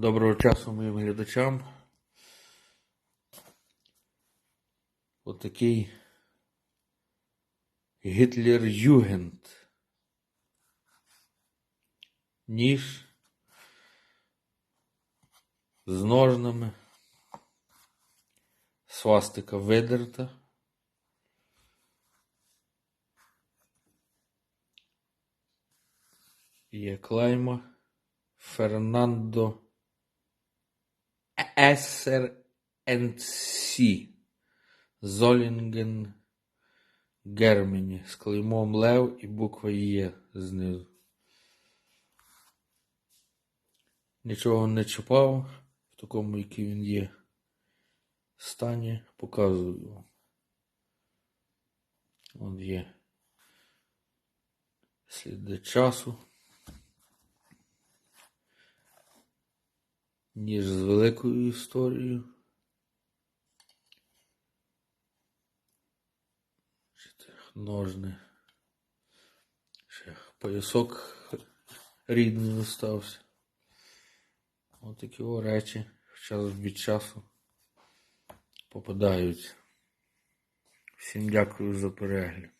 Доброго часу моїм глядачам. Отакий Гітлер Югент. Ніж з ножнами. Свастика видерта. Є клейма Фернандо SRNC Золінген Гермені з клеймом Лев і буква Є знизу. Нічого не чіпав в такому, який він є стані, показую вам. От є сліди часу. Ніж з великою історією. Бачите, Ножни. Ще поясок рідний залишився. Ось такі речі час від часу попадаються. Всім дякую за перегляд.